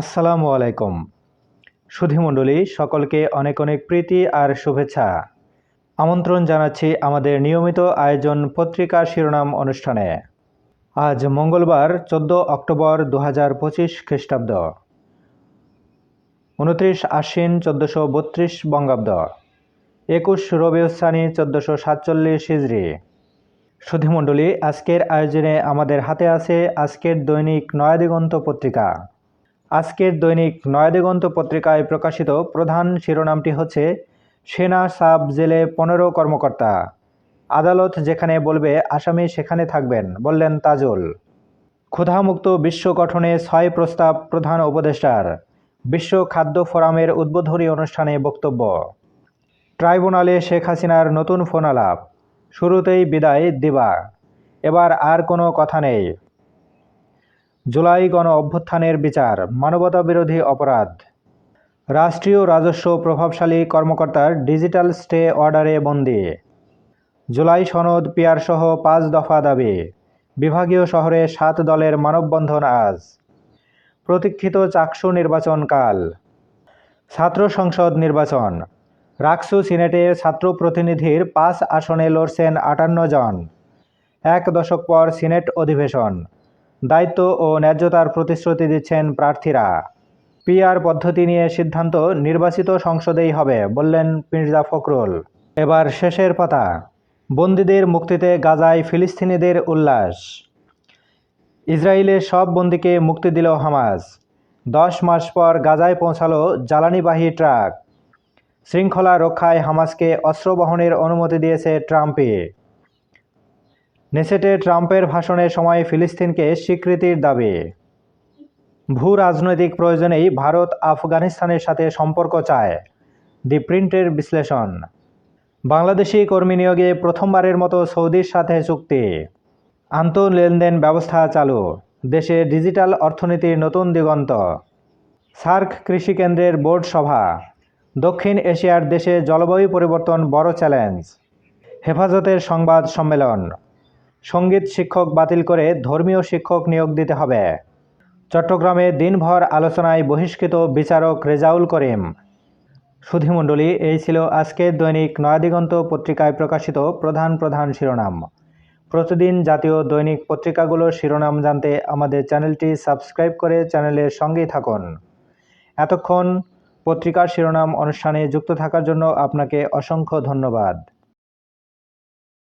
আসসালামু আলাইকুম। সুধীমণ্ডলী সকলকে অনেক অনেক প্রীতি আর শুভেচ্ছা। আমন্ত্রণ জানাচ্ছি আমাদের নিয়মিত আয়োজন পত্রিকা শিরোনাম অনুষ্ঠানে। আজ মঙ্গলবার, চোদ্দ অক্টোবর দু হাজার পঁচিশ খ্রিস্টাব্দ। উনত্রিশ আশ্বিন চোদ্দোশো বত্রিশ বঙ্গাব্দ। একুশ রবিউসানি চোদ্দোশো সাতচল্লিশ হিজড়ি সুধীমণ্ডলী আজকের আয়োজনে আমাদের হাতে আছে আজকের দৈনিক নয়াদিগন্ত পত্রিকা। আজকের দৈনিক নয়াদিগন্ত পত্রিকায় প্রকাশিত প্রধান শিরোনামটি হচ্ছে, সেনা সাব জেলে পনেরো কর্মকর্তা। আদালত যেখানে বলবে, আসামি সেখানে থাকবেন, বললেন তাজুল। ক্ষুধামুক্ত বিশ্ব গঠনে ছয় প্রস্তাব প্রধান উপদেষ্টার। বিশ্ব খাদ্য ফোরামের উদ্বোধনী অনুষ্ঠানে বক্তব্য। ট্রাইব্যুনালে শেখ হাসিনার নতুন ফোনালাপ শুরুতেই বিদায়, দিবা। এবার আর কোনো কথা নেই। জুলাই গণ অভ্যুত্থানের বিচার মানবতা বিরোধী অপরাধ। রাষ্ট্রীয় রাজস্ব প্রভাবশালী কর্মকর্তার ডিজিটাল স্টে অর্ডারে বন্দি। জুলাই সনদ পিয়ারসহ পাঁচ দফা দাবি, বিভাগীয় শহরে সাত দলের মানববন্ধন আজ। প্রতীক্ষিত চাকসু নির্বাচন কাল। ছাত্র সংসদ নির্বাচন, রাকসু সিনেটে ছাত্র প্রতিনিধির পাঁচ আসনে লড়ছেন আটান্ন জন। এক দশক পর সিনেট অধিবেশন। দায়িত্ব ও ন্যায্যতার প্রতিশ্রুতি দিচ্ছেন প্রার্থীরা। পিআর পদ্ধতি নিয়ে সিদ্ধান্ত নির্বাচিত সংসদেই হবে, বললেন মির্জা ফখরুল। এবার শেষের পাতা, বন্দীদের মুক্তিতে গাজায় ফিলিস্তিনিদের উল্লাস। ইসরায়েলের সব বন্দীকে মুক্তি দিল হামাস। দশ মাস পর গাজায় পৌঁছালো জ্বালানিবাহী ট্রাক। শৃঙ্খলা রক্ষায় হামাসকে অস্ত্র বহনের অনুমতি দিয়েছে ট্রাম্পে নেসেটে ট্রাম্পের ভাষণের সময় ফিলিস্তিনকে স্বীকৃতির দাবি। ভূ রাজনৈতিক প্রয়োজনেই ভারত আফগানিস্তানের সাথে সম্পর্ক চায় দি প্রিন্টের বিশ্লেষণ। বাংলাদেশি কর্মী নিয়োগে প্রথমবারের মতো সৌদির সাথে চুক্তি। আন্ত লেনদেন ব্যবস্থা চালু, দেশে ডিজিটাল অর্থনীতির নতুন দিগন্ত। সার্ক কৃষি কেন্দ্রের বোর্ড সভা, দক্ষিণ এশিয়ার দেশে জলবায়ু পরিবর্তন বড় চ্যালেঞ্জ। হেফাজতের সংবাদ সম্মেলন। সংগীত শিক্ষক বাতিল করে ধর্মীয় শিক্ষক নিয়োগ দিতে হবে। চট্টগ্রামে দিনভর আলোচনায় বহিষ্কৃত বিচারক রেজাউল করিম। সুধীমণ্ডলী এই ছিল আজকের দৈনিক নয়াদিগন্ত পত্রিকায় প্রকাশিত প্রধান প্রধান শিরোনাম। প্রতিদিন জাতীয় দৈনিক পত্রিকাগুলোর শিরোনাম জানতে আমাদের চ্যানেলটি সাবস্ক্রাইব করে চ্যানেলের সঙ্গেই থাকুন। এতক্ষণ পত্রিকার শিরোনাম অনুষ্ঠানে যুক্ত থাকার জন্য আপনাকে অসংখ্য ধন্যবাদ।